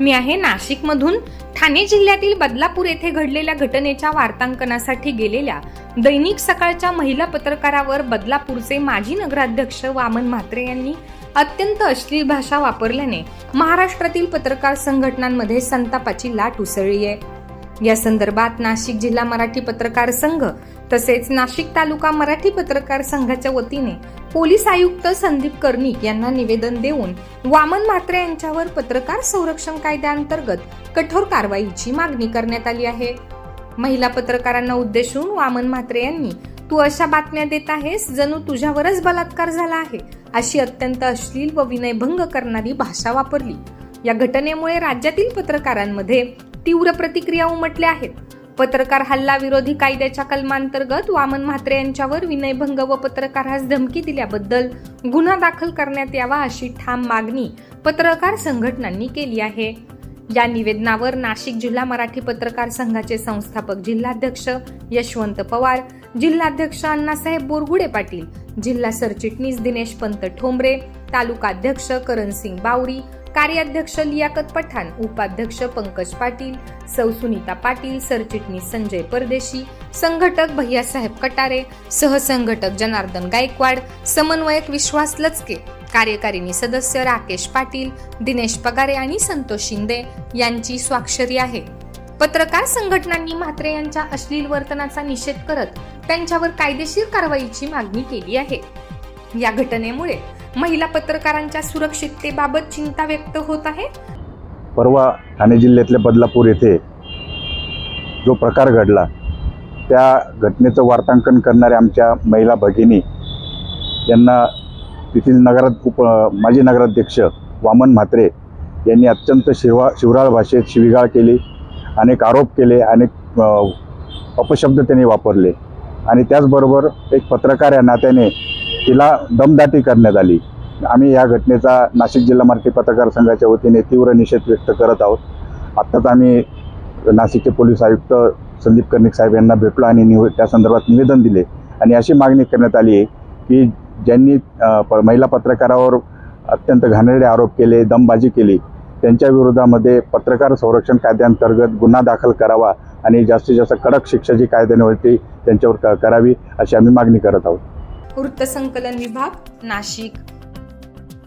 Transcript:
मी आहे नाशिकमधून. ठाणे जिल्ह्यातील बदलापूर येथे घडलेल्या घटनेच्या वार्तांकनासाठी गेलेल्या दैनिक सकाळच्या महिला पत्रकारावर बदलापूरचे माजी नगराध्यक्ष वामन म्हात्रे यांनी अत्यंत अश्लील भाषा वापरल्याने महाराष्ट्रातील पत्रकार संघटनांमध्ये संतापाची लाट उसळली आहे. या संदर्भात नाशिक जिल्हा मराठी पत्रकार संघ तसेच नाशिक तालुका मराठी पत्रकार संघाच्या वतीने पोलीस आयुक्त संदीप कर्णिक यांना निवेदन देऊन वामन म्हात्रे यांच्यावर पत्रकार संरक्षण कायद्याअंतर्गत कठोर कारवाईची मागणी करण्यात आली आहे. महिला पत्रकारांना उद्देशून वामन म्हात्रे यांनी तू अशा बातम्या देत आहेस जणू तुझ्यावरच बलात्कार झाला आहे. अशी अत्यंत अश्लील व विनयभंग करणारी भाषा वापरली. या घटनेमुळे राज्यातील पत्रकारांमध्ये तीव्र प्रतिक्रिया उमटल्या आहेत. पत्रकार हल्ला विरोधी कायद्याच्या कलमांतर्गत वामन म्हात्रे यांच्यावर विनयभंग व पत्रकारास धमकी दिल्याबद्दल गुन्हा दाखल करण्यात यावा अशी ठाम मागणी पत्रकार संघटनांनी केली आहे. या निवेदनावर नाशिक जिल्हा मराठी पत्रकार संघाचे संस्थापक जिल्हाध्यक्ष यशवंत पवार जिल्हाध्यक्ष अण्णासाहेब बोरगुडे पाटील जिल्हा सरचिटणीस दिनेश पंत ठोंबरे तालुकाध्यक्ष करणसिंग बावरी कार्याध्यक्ष लियाकत पठाण उपाध्यक्ष पंकज पाटील सौ सुनीता पाटील सरचिटणीस संजय परदेशी संघटक भैयासाहेब कटारे सहसंघटक जनार्दन गायकवाड समन्वयक विश्वास लचके कार्यकारिणी सदस्य राकेश पाटील दिनेश पगारे आणि संतोष शिंदे यांची स्वाक्षरी आहे. पत्रकार संघटनांनी म्हात्रे यांच्या अश्लील वर्तनाचा निषेध करत त्यांच्यावर कायदेशीर कारवाईची मागणी केली आहे. या घटनेमुळे महिला पत्रकारांच्या सुरक्षिततेबाबत चिंता व्यक्त होत आहे? परवा ठाणे जिल्ह्यातल्या बदलापूर येथे जो प्रकार घडला त्या घटनेचं वार्तांकन करणाऱ्या आमच्या महिला भगिनी यांना तेथील नगरात उप माजी नगराध्यक्ष वामन म्हात्रे यांनी अत्यंत शिवा शिवराळ भाषेत शिविगाळ केली अनेक आरोप केले अनेक अपशब्द त्यांनी वापरले. आणि त्याचबरोबर एक पत्रकार या नात्याने तिला दमदाटी करण्यात आली. आम्ही या घटनेचा नाशिक जिल्हा मराठी पत्रकार संघाच्या वतीने तीव्र निषेध व्यक्त करत आहोत. आत्ताच आम्ही नाशिकचे पोलीस आयुक्त संदीप कर्णिक साहेब यांना भेटलो आणि निव त्या संदर्भात निवेदन दिले. आणि अशी मागणी करण्यात आली आहे की ज्यांनी प- महिला पत्रकारावर अत्यंत घाणेरडे आरोप केले दमबाजी केली त्यांच्या विरोधामध्ये पत्रकार संरक्षण कायद्याअंतर्गत गुन्हा दाखल करावा आणि जास्तीत जास्त कडक शिक्षा जी कायद्याने होती त्यांच्यावर क- करावी अशी आम्ही मागणी करत आहोत. वृत्तसंकलन विभाग नाशिक.